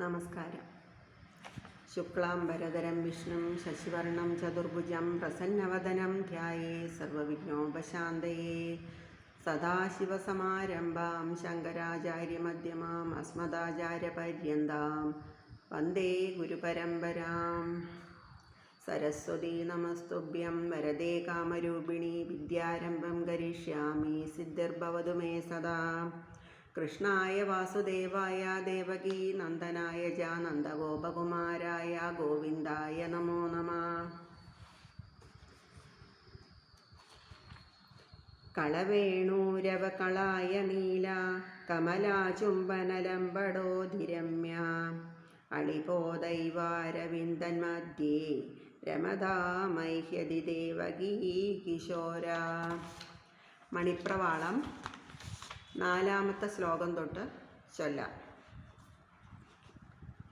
നമസ്കാരം. ശുക്ലാം വരദരം വിഷ്ണും ശശിവർണം ചതുർഭുജം പ്രസന്നവദനം ധ്യായേ സർവവിഘ്നോപശാന്തയേ. സദാശിവസമാരംഭാം ശങ്കരാചാര്യമധ്യമാം അസ്മദാചാര്യപര്യന്താം വന്ദേ ഗുരുപരമ്പരാം. സരസ്വതി നമസ്തുഭ്യം വരദേ കാമരൂപിണി വിദ്യാരംഭം കരിഷ്യാമി സിദ്ധിർഭവതു മേ സദാ. കൃഷ്ണായ വാസുദേവായ ദേവകീ നന്ദനായ ജ നന്ദഗോപകുമാരായ ഗോവിന്ദായ നമോ നമ. കളവേണൂരവകളായ നീല കമലാചുംബനലംബടോധിരമ്യ അളിപോദൈവാരവിന്ദൻ മധ്യേ രമതാമൈഹ്യതി ദേവകീ കിശോര. മണിപ്രവാളം നാലാമത്തെ ശ്ലോകം തൊട്ട് ചൊല്ലാം.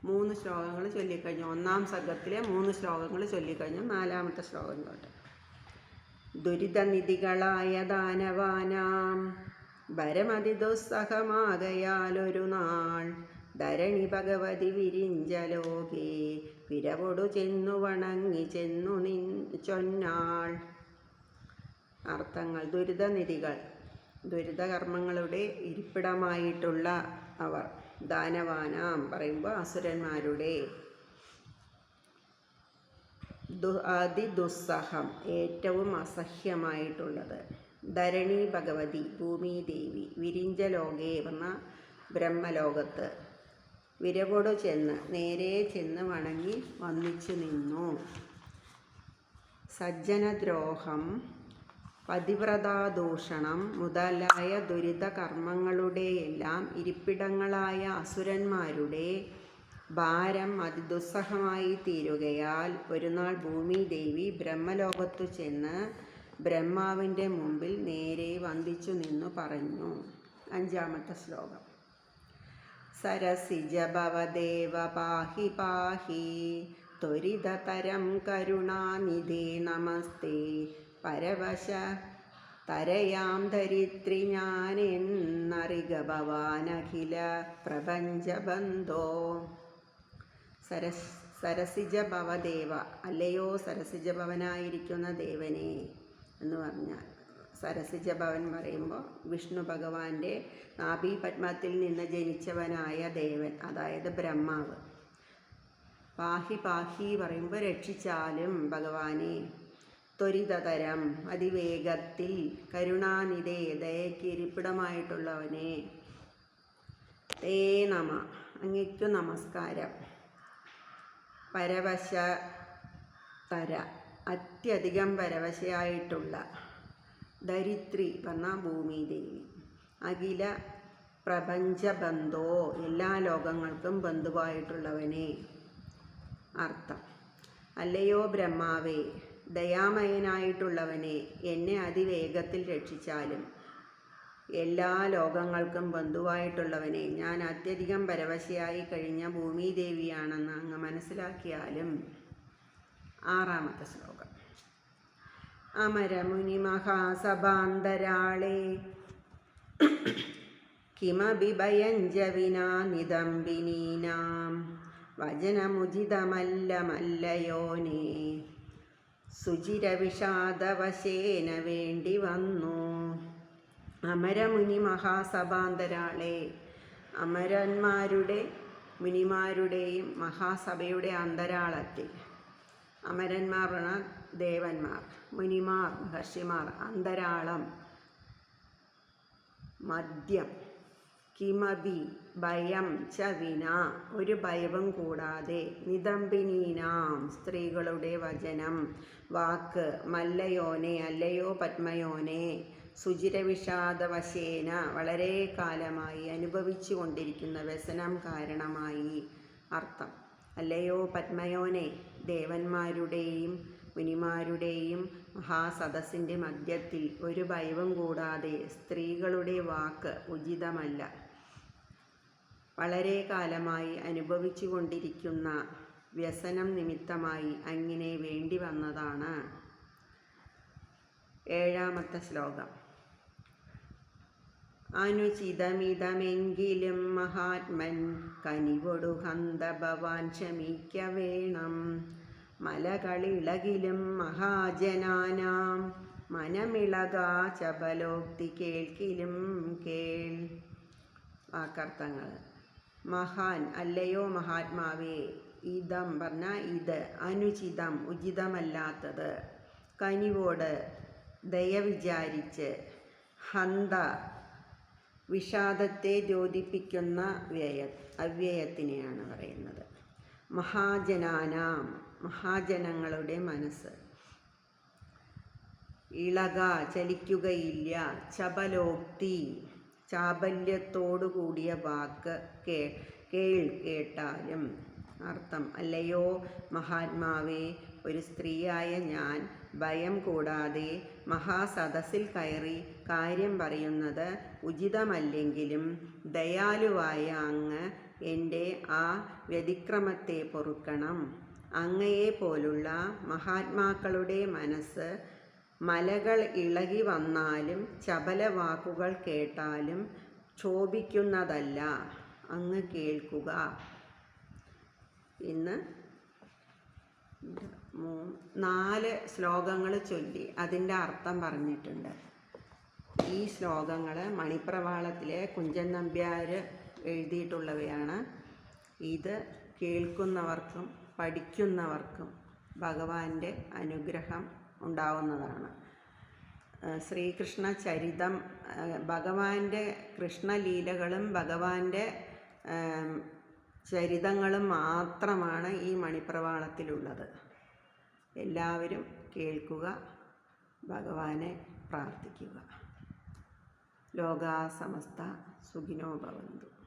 മൂന്ന് ശ്ലോകങ്ങൾ ചൊല്ലിക്കഴിഞ്ഞു. ഒന്നാം സർഗത്തിലെ മൂന്ന് ശ്ലോകങ്ങൾ ചൊല്ലിക്കഴിഞ്ഞു നാലാമത്തെ ശ്ലോകം തൊട്ട്. ദുരിതനിധികളായ ദാനവാനാം ഭരമതി ദുസ്സഹമാകയാലൊരു നാൾ ധരണി ഭഗവതി വിരിഞ്ചലോകേ വിരവൊടു ചെന്നു വണങ്ങി ചെന്നു നിൻ ചൊന്നാൾ. അർത്ഥങ്ങൾ. ദുരിതനിധികൾ. ദുരിതകർമ്മങ്ങളുടെ ഇരിപ്പിടമായിട്ടുള്ള അവർ. ദാനവാനാം പറയുമ്പോൾ അസുരന്മാരുടെ ദു അതിദുസ്സഹം ഏറ്റവും അസഹ്യമായിട്ടുള്ളത്. ധരണി ഭഗവതി ഭൂമി ദേവി വിരിഞ്ച ലോകേ എന്ന ബ്രഹ്മലോകത്ത് വിരവോട് ചെന്ന് നേരെ ചെന്ന് വണങ്ങി വന്നിച്ചു നിന്നു. സജ്ജനദ്രോഹം പതിവ്രതാദൂഷണം മുതലായ ദുരിത കർമ്മങ്ങളുടെയെല്ലാം ഇരിപ്പിടങ്ങളായ അസുരന്മാരുടെ ഭാരം അതിദുസ്സഹമായി തീരുകയാൽ ഒരു നാൾ ഭൂമിദേവി ബ്രഹ്മലോകത്തു ചെന്ന് ബ്രഹ്മാവിന്റെ മുമ്പിൽ നേരെ വന്ദിച്ചു നിന്നു പറഞ്ഞു. അഞ്ചാമത്തെ ശ്ലോകം. സരസിജ ഭവദേവ പാഹി പാഹി ത്വരിതതരം കരുണാനിധേ നമസ്തേ. പരവശ തരയാം ധരിത്രി ഞാനെന്നറിക ഭവാനഖില പ്രപഞ്ചബന്ധോ. സരസ് സരസിജ ഭവദേവ അല്ലയോ സരസിജ ഭവനായിരിക്കുന്ന ദേവനെ എന്ന് പറഞ്ഞാൽ സരസിജ ഭവൻ പറയുമ്പോൾ വിഷ്ണു ഭഗവാന്റെ നാഭി പത്മത്തിൽ നിന്ന് ജനിച്ചവനായ ദേവൻ അതായത് ബ്രഹ്മാവ്. പാഹി പാഹി പറയുമ്പോൾ രക്ഷിച്ചാലും ഭഗവാനെ. ത്വരിതതരം അതിവേഗത്തിൽ കരുണാനിധേ ദയക്കിരിപ്പിടമായിട്ടുള്ളവനെ. തേ നമ. അങ്ങയ്ക്കു നമസ്കാരം. പരവശ തര അത്യധികം പരവശയായിട്ടുള്ള ധരിത്രി വന്ന ഭൂമിദേവി അഖില പ്രപഞ്ചബന്ധോ എല്ലാ ലോകങ്ങൾക്കും ബന്ധുവായിട്ടുള്ളവനെ. അർത്ഥം. അല്ലയോ ബ്രഹ്മാവേ ദയാമയനായിട്ടുള്ളവനെ എന്നെ അതിവേഗത്തിൽ രക്ഷിച്ചാലും എല്ലാ ലോകങ്ങൾക്കും ബന്ധുവായിട്ടുള്ളവനെ ഞാൻ അത്യധികം പരവശയായി കഴിഞ്ഞ ഭൂമിദേവിയാണെന്ന് അങ്ങ് മനസ്സിലാക്കിയാലും. ആറാമത്തെ ശ്ലോകം. അമരമുനി മഹാസഭാന്തരാളെ കിമപി ഭയഞ്ച വിനാ നിദംബിനീനാം വചനമുചിതമല്ല മല്ലയോനേ സുചിരവിഷാദവശേന വേണ്ടി വന്നു. അമരമുനി മഹാസഭാന്തരാളെ അമരന്മാരുടെ മുനിമാരുടെയും മഹാസഭയുടെ അന്തരാളത്തിൽ. അമരന്മാർ ദേവന്മാർ മുനിമാർ മഹർഷിമാർ അന്തരാളം മദ്യം. കിമബി ഭയം ച വിന ഒരു ഭയവും കൂടാതെ നിതംബിനീനാം സ്ത്രീകളുടെ വചനം. വാക്ക് മല്ലയോനെ അല്ലയോ പത്മയോനെ സുചിരവിഷാദവശേന വളരെ കാലമായി അനുഭവിച്ചു കൊണ്ടിരിക്കുന്ന വ്യസനം കാരണമായി. അർത്ഥം അല്ലയോ പത്മയോനെ ദേവന്മാരുടെയും മുനിമാരുടെയും മഹാസദസ്സിന്റെ മധ്യത്തിൽ ഒരു ഭയവും കൂടാതെ സ്ത്രീകളുടെ വാക്ക് ഉചിതമല്ല. വളരെ കാലമായി അനുഭവിച്ചു കൊണ്ടിരിക്കുന്ന വ്യസനം നിമിത്തമായി അങ്ങനെ വേണ്ടി വന്നതാണ് ഏഴാമത്തെ ശ്ലോകം. അനുചിതമിതമെങ്കിലും മഹാത്മൻ കനിവൊടു ഹന്ത ഭവാൻ ക്ഷമിക്ക വേണം. മലകളിളകിലും മഹാജനാനാം മനമിളകാ ചപലോക്തി കേൾക്കിലും കേൾ. വാക്കർത്ഥങ്ങൾ മഹാൻ അല്ലയോ മഹാത്മാവേ ഇതം പറഞ്ഞാൽ ഇത് അനുചിതം ഉചിതമല്ലാത്തത്. കനിവോട് ദയ വിചാരിച്ച് ഹന്ത വിഷാദത്തെ ദ്യോതിപ്പിക്കുന്ന വ്യയ അവ്യയത്തിനെയാണ് പറയുന്നത്. മഹാജനാനാം മഹാജനങ്ങളുടെ മനസ്സ്. ഇളക ചലിക്കുകയില്ല ചപലോക്തി ചാബല്യത്തോടുകൂടിയ വാക്ക് കേ കേൾ കേട്ടാലും. അർത്ഥം അല്ലയോ മഹാത്മാവേ ഒരു സ്ത്രീയായ ഞാൻ ഭയം കൂടാതെ മഹാസദസ്സിൽ കയറി കാര്യം പറയുന്നത് ഉചിതമല്ലെങ്കിലും ദയാലുവായ അങ്ങ് എന്റെ ആ വ്യതിക്രമത്തെ പൊറുക്കണം. അങ്ങയെ പോലുള്ള മഹാത്മാക്കളുടെ മനസ്സ് മലകൾ ഇളകി വന്നാലും ചപല വാക്കുകൾ കേട്ടാലും ക്ഷോഭിക്കുന്നതല്ല. അങ്ങ് കേൾക്കുക. ഇന്ന് നാല് ശ്ലോകങ്ങൾ ചൊല്ലി. അതിന്റെ അർത്ഥം പറഞ്ഞിട്ടുണ്ട്. ഈ ശ്ലോകങ്ങൾ മണിപ്രവാളത്തിലെ കുഞ്ചൻ നമ്പ്യാർ എഴുതിയിട്ടുള്ളവയാണ്. ഇത് കേൾക്കുന്നവർക്കും പഠിക്കുന്നവർക്കും ഭഗവാന്റെ അനുഗ്രഹം ഉണ്ടാവുന്നതാണ്. ശ്രീകൃഷ്ണ ചരിതം ഭഗവാന്റെ കൃഷ്ണലീലകളും ഭഗവാന്റെ ചരിതങ്ങളും മാത്രമാണ് ഈ മണിപ്രവാളത്തിലുള്ളത്. എല്ലാവരും കേൾക്കുക ഭഗവാനെ പ്രാർത്ഥിക്കുക. ലോകാസമസ്ത സുഖിനോ ഭവന്തു.